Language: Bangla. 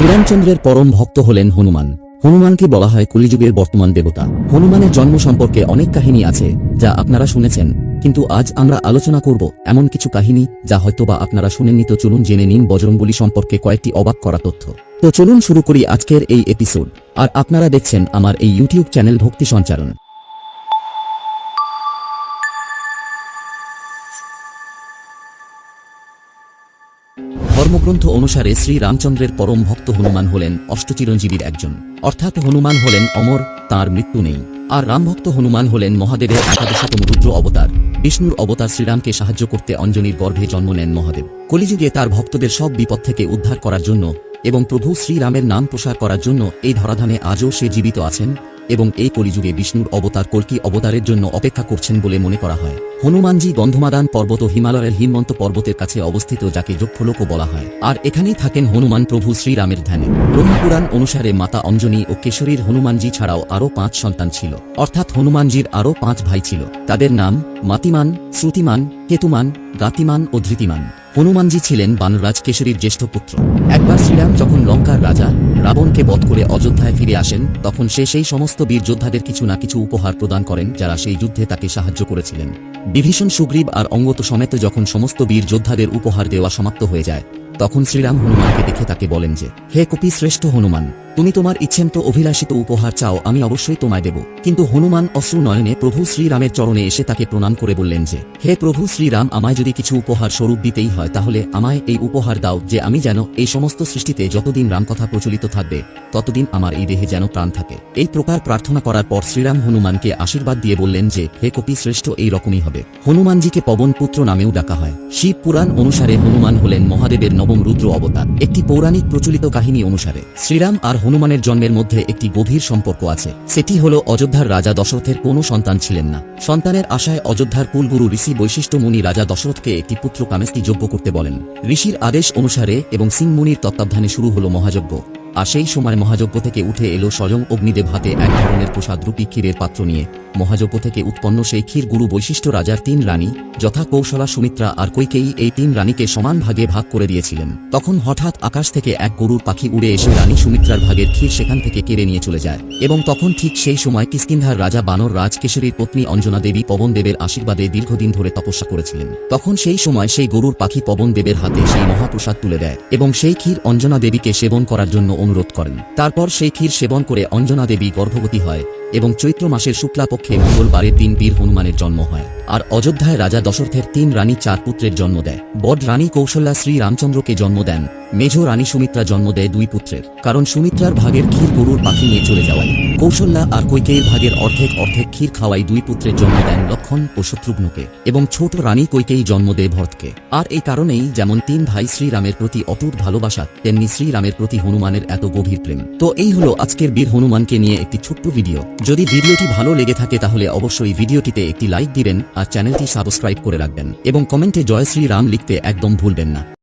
শ্রীরামচন্দ্রের পরম ভক্ত হলেন হনুমান। হনুমানকে বলা হয় কলিযুগের বর্তমান দেবতা। হনুমানের জন্ম সম্পর্কে অনেক কাহিনী আছে, যা আপনারা শুনেছেন। কিন্তু আজ আমরা আলোচনা করব এমন কিছু কাহিনী, যা হয়তোবা আপনারা শুনেননি। তো চলুন জেনে নিন বজরংবলী সম্পর্কে কয়েকটি অবাক করা তথ্য। তো চলুন শুরু করি আজকের এই এপিসোড আর আপনারা দেখছেন আমার এই ইউটিউব চ্যানেল ভক্তি সঞ্চারণ। ধর্মগ্রন্থ অনুসারে শ্রী রামচন্দ্রের পরম ভক্ত হনুমান হলেন অষ্টচিরঞ্জীবীর একজন। অর্থাৎ হনুমান হলেন অমর, তার মৃত্যু নেই। আর রামভক্ত হনুমান হলেন মহাদেবের একাদশতম রুদ্র অবতার। বিষ্ণুর অবতার শ্রীরামকে সাহায্য করতে অঞ্জনীর গর্ভে জন্ম নেন মহাদেব। কলিযুগে তার ভক্তদের সব বিপদ থেকে উদ্ধার করার জন্য এবং প্রভু শ্রীরামের নাম প্রসার করার জন্য এই ধরাধামে আজও সে জীবিত আছেন। এবং এই কলিযুগে বিষ্ণুর অবতার কল্কি অবতারের জন্য অপেক্ষা করছেন বলে মনে করা হয়। হনুমানজি গন্ধমাদান পর্বত হিমালয়ের হিমন্ত পর্বতের কাছে অবস্থিত, যাকে যক্ষলোকও বলা হয়। আর এখানেই থাকেন হনুমান প্রভু শ্রীরামের ধ্যানে। ব্রহ্মপুরাণ অনুসারে মাতা অঞ্জনী ও কেশরীর হনুমানজি ছাড়াও আরও পাঁচ সন্তান ছিল। অর্থাৎ হনুমানজির আরও পাঁচ ভাই ছিল। তাদের নাম মাতিমান, শ্রুতিমান, কেতুমান, গাতিমান ও ধৃতিমান। হনুমানজি ছিলেন বানরাজ কেশরীর জ্যেষ্ঠ পুত্র। একবার শ্রীরাম যখন লঙ্কার রাজা রাবণকে বধ করে অযোধ্যায় ফিরে আসেন, তখন সে সেই সমস্ত বীর যোদ্ধাদের কিছু না কিছু উপহার প্রদান করেন যারা সেই যুদ্ধে তাকে সাহায্য করেছিলেন। বিভীষণ সুগ্রীব আর অঙ্গত সমেত যখন সমস্ত বীর যোদ্ধাদের উপহার দেওয়া সমাপ্ত হয়ে যায় তখন শ্রীরাম হনুমানকে দেখে তাকে বলেন যে, হে কপি শ্রেষ্ঠ হনুমান, তুমি তোমার ইচ্ছেন্ত অভিলাষিত উপহার চাও, আমি অবশ্যই তোমায় দেব। কিন্তু হনুমান অশ্রু নয়নে প্রভু শ্রীরামের চরণে এসে তাকে প্রণাম করে বললেন যে, হে প্রভু শ্রীরাম, আমায় যদি কিছু উপহার স্বরূপ দিতেই হয়, তাহলে আমায় এই উপহার দাও যে আমি যেন এই সমস্ত সৃষ্টিতে যতদিন রামকথা প্রচলিত থাকবে, ততদিন আমার এই দেহে যেন প্রাণ থাকে। এই প্রকার প্রার্থনা করার পর শ্রীরাম হনুমানকে আশীর্বাদ দিয়ে বললেন যে, হে কপি শ্রেষ্ঠ, এই রকমই হবে। হনুমানজিকে পবন পুত্র নামেও ডাকা হয়। শিব পুরাণ অনুসারে হনুমান হলেন মহাদেবের নবম রুদ্র অবতার, একটি পৌরাণিক প্রচলিত কাহিনী অনুসারে, শ্রীরাম আর হনুমানের জন্মের মধ্যে একটি গভীর সম্পর্ক আছে। সেটি হল অযোধ্যার রাজা দশরথের কোনো সন্তান ছিলেন না। সন্তানের আশায় অযোধ্যার কুলগুরু ঋষি বৈশিষ্ট্য মুনি রাজা দশরথকে একটি পুত্র কামেস্তি যোগ্য করতে বলেন। ঋষির আদেশ অনুসারে এবং সিং মুনির তত্ত্বাবধানে শুরু হল মহাযজ্ঞ। আর সেই সময় মহাযজ্ঞ থেকে উঠে এলো স্বয়ং অগ্নিদেব হাতে এক ধরনের প্রসাদ রূপী ক্ষীরের পাত্র নিয়ে। মহাযজ্ঞ থেকে উৎপন্ন সেই ক্ষীর গুরু বৈশিষ্ট্য রাজার তিন রানী, যথা কৌশলা সুমিত্রা আর কৈকেয়ী এই তিন রানীকে সমান ভাগে ভাগ করে দিয়েছিলেন। তখন হঠাৎ আকাশ থেকে এক গরুর পাখি উড়ে এসে রানী সুমিত্রার ভাগের ক্ষীর সেখান থেকে কেড়ে নিয়ে চলে যায় এবং তখন ঠিক সেই সময় কিস্কিন্ধার রাজা বানর রাজ কেশরীর পত্নী অঞ্জনা দেবী পবন দেবের আশীর্বাদে দীর্ঘদিন ধরে তপস্যা করেছিলেন। তখন সেই সময় সেই গরুর পাখি পবন দেবের হাতে সেই মহাপ্রসাদ তুলে দেয় এবং সেই ক্ষীর অঞ্জনা দেবীকে সেবন করার জন্য অনুরোধ করেন। তারপর সেই ক্ষীর সেবন করে অঞ্জনা দেবী গর্ভবতী হয় এবং চৈত্র মাসের শুক্লাপক্ষে মঙ্গলবারের দিন বীর হনুমানের জন্ম হয়। আর অযোধ্যায় রাজা দশরথের তিন রানী চার পুত্রের জন্ম দেয়। বড রানী কৌশল্যা শ্রী রামচন্দ্রকে জন্ম দেন, মেঝ রানী সুমিত্রা জন্ম দেয় দুই পুত্রের, কারণ সুমিত্রার ভাগের ক্ষীর গরুর পাখি নিয়ে চলে যাওয়ায়। কৌশল্যা আর কৈকেয়ীর ভাগের অর্ধেক অর্ধেক ক্ষীর খাওয়াই দুই পুত্রের জন্ম দেন লক্ষণ ও শত্রুঘ্নকে, এবং ছোট রানী কৈকেয়ী জন্ম দেয় ভরতকে। আর এই কারণেই যেমন তিন ভাই শ্রীরামের প্রতি অটুট ভালোবাসা, তেমনি শ্রীরামের প্রতি হনুমানের এত গভীর প্রেম। তো এই হলো আজকের বীর হনুমানকে নিয়ে একটি ছোট্ট ভিডিও। যদি ভিডিওটি ভালো লেগে থাকে তাহলে অবশ্যই ভিডিওটিতে একটি লাইক দিবেন আর চ্যানেলটি সাবস্ক্রাইব করে রাখবেন এবং কমেন্টে জয়শ্রী রাম লিখতে একদম ভুলবেন না।